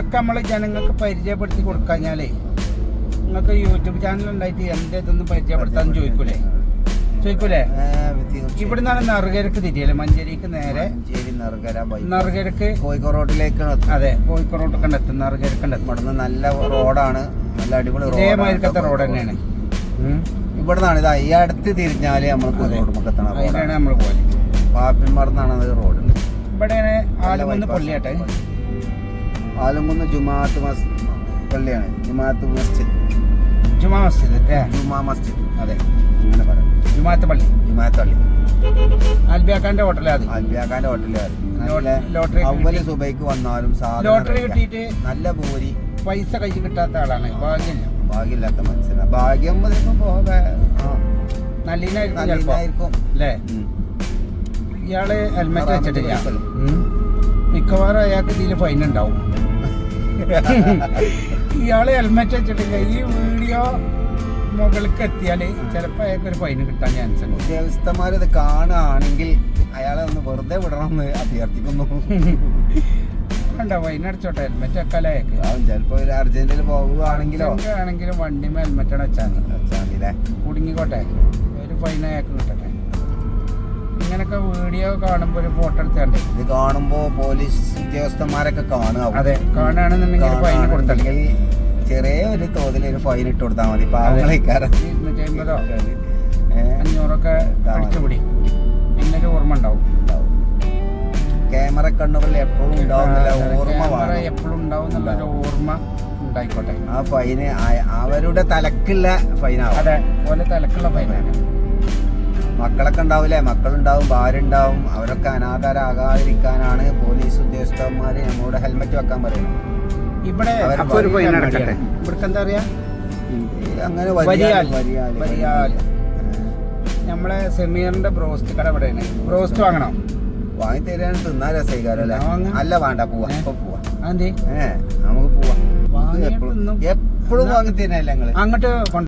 ഇതൊക്കെ നമ്മൾ ജനങ്ങൾക്ക് പരിചയപ്പെടുത്തി കൊടുക്കാഞ്ഞാലേ നിങ്ങൾക്ക് യൂട്യൂബ് ചാനൽ ഉണ്ടായിട്ട് എന്റെ ഇതൊന്നും പരിചയപ്പെടുത്താൻ ചോദിക്കൂലേ? ചോദിക്കൂലേ? ഇവിടെ നിന്നാണ് നറുകരക്ക് തിരിയല്ലേ മഞ്ചേരിക്ക് നേരെ നറുകരക്ക് കോഴിക്കോട് റോഡിലേക്ക് അതെ കോഴിക്കോട് കണ്ടെത്തും നറുകരക്ക് കണ്ടെത്തും നല്ല റോഡാണ് നല്ല അടിപൊളി ഇതേമാതിരിക്കത്തെ റോഡ് തന്നെയാണ്. ഇവിടെ നിന്നാണ് ഇതാ ഈ അടുത്ത് തിരിഞ്ഞാൽ നമ്മൾ റോഡാണ്. നമ്മൾ പോലെ പാപ്പിൻമറന്നാണ് അത് റോഡ്. ഇവിടെയാണ് ആലുവന്ന് പള്ളിയാട്ടെ. ആലുംകുന്ന് ജുമാഅത്ത് മസ് പള്ളിയാണ്. ജുമാഅത്ത് മസ്ജിദ്. ജുമാ മസ്ജിദ് അല്ലേ? ജുമാ മസ്ജിദ്. അതെ. അങ്ങനെ പറയാം. ജുമാഅത്ത് പള്ളി? ജുമാഅത്ത് പള്ളി. ആൽബിയാക്കാന്റെ ഹോട്ടലാണ് അൽബിയാക്കാന്റെ ഹോട്ടലാണ് ലോട്ടറി അവൽ സുബൈക്ക് വന്നാലും ലോട്ടറി. കിട്ടിയിട്ട് നല്ല പൂരി പൈസ കയ്യിൽ കിട്ടാത്ത ആളാണ്. ഭാഗ്യമില്ല. ഭാഗ്യമില്ലാത്ത മനസ്സിലാണ് ഭാഗ്യം നല്ലതായിരിക്കും അല്ലേ? ഇയാൾ ഹെൽമെറ്റ് വെച്ചിട്ടില്ല. മിക്കവാറും അയാൾക്ക് ഇതിൽ ഫൈൻ ഉണ്ടാവും. ഇയാൾ ഹെൽമെറ്റ് വെച്ചിട്ടില്ല. ഈ വീഡിയോ മുകൾക്ക് എത്തിയാൽ ചിലപ്പോ അയാൾക്ക് ഒരു ഫൈൻ കിട്ടാൻ ചാൻസ് ഉണ്ട്. ഉദ്യോഗസ്ഥന്മാർ ഇത് കാണുകയാണെങ്കിൽ അയാളെ ഒന്ന് വെറുതെ വിടണമെന്ന് അഭ്യർത്ഥിക്കുന്നു. വേണ്ട ഫൈൻ അടിച്ചോട്ടെ. ഹെൽമെറ്റ് വെക്കാലേ അയാൾക്ക്. അവൻ ചിലപ്പോ ഒരു പോകുകയാണെങ്കിലും പോവുകയാണെങ്കിലോ. ആണെങ്കിലും വണ്ടിമേ ഹെൽമെറ്റാണ് വെച്ചാൽ കുടുങ്ങിക്കോട്ടെ. ഒരു ഫൈൻ അയാൾക്ക് കിട്ടട്ടെ. ഇങ്ങനൊക്കെ വീഡിയോ കാണുമ്പോൾ ഒരു ഫോട്ടോ എടുത്താണ്ടേ. ഇത് കാണുമ്പോ പോലീസ് ഉദ്യോഗസ്ഥന്മാരൊക്കെ കാണുക അതെ കാണുകയാണെന്നുണ്ടെങ്കിൽ ഫൈൻ കൊടുത്തല്ലേ കാണുകയാണെന്നുണ്ടെങ്കിൽ ചെറിയ ഒരു തോതിൽ ഒരു ഫൈൻ ഇട്ട് കൊടുത്താൽ മതി പാവങ്ങളേക്കാരൻ ഇരുന്നൂറ്റി അമ്പതോ അഞ്ഞൂറൊക്കെ അടിച്ചുപിടി പിന്നെ ഒരു ഓർമ്മ ഉണ്ടാവും. ക്യാമറ കണ്ണുകളിൽ എപ്പോഴും ഉണ്ടാവുന്നില്ല ഓർമ്മ എപ്പോഴും ഉണ്ടാവും എന്നുള്ളൊരു ഓർമ്മ ഉണ്ടായിക്കോട്ടെ. ആ ഫൈന് അവരുടെ തലക്കുള്ള ഫൈനാണ് അതെ പോലെ തലക്കുള്ള ഫൈനാണ് മക്കളൊക്കെ ഉണ്ടാവില്ലേ? മക്കളുണ്ടാവും ഭാര്യ ഉണ്ടാവും അവരൊക്കെ അനാഥരാകാതിരിക്കാനാണ് പോലീസ് ഉദ്യോഗസ്ഥന്മാര് നമ്മളോട് ഹെൽമെറ്റ് വെക്കാൻ പറയുന്നത്. ഇവിടെ. ഇവിടുത്തെ എന്താ പറയാ? അങ്ങനെ. നമ്മളെ സെമീറിന്റെ ബ്രോസ്റ്റ് കട ഇവിടെയാണ് ബ്രോസ്റ്റ് വാങ്ങണം? വാങ്ങി തരാൻ തിന്നാ രസീകാരം അല്ലേ വേണ്ട പോവാ? ഇപ്പൊ പോവാ. നമുക്ക് പോവാ. എപ്പോഴും എപ്പോഴും വാങ്ങി തരുന്നല്ലേ അങ്ങോട്ട്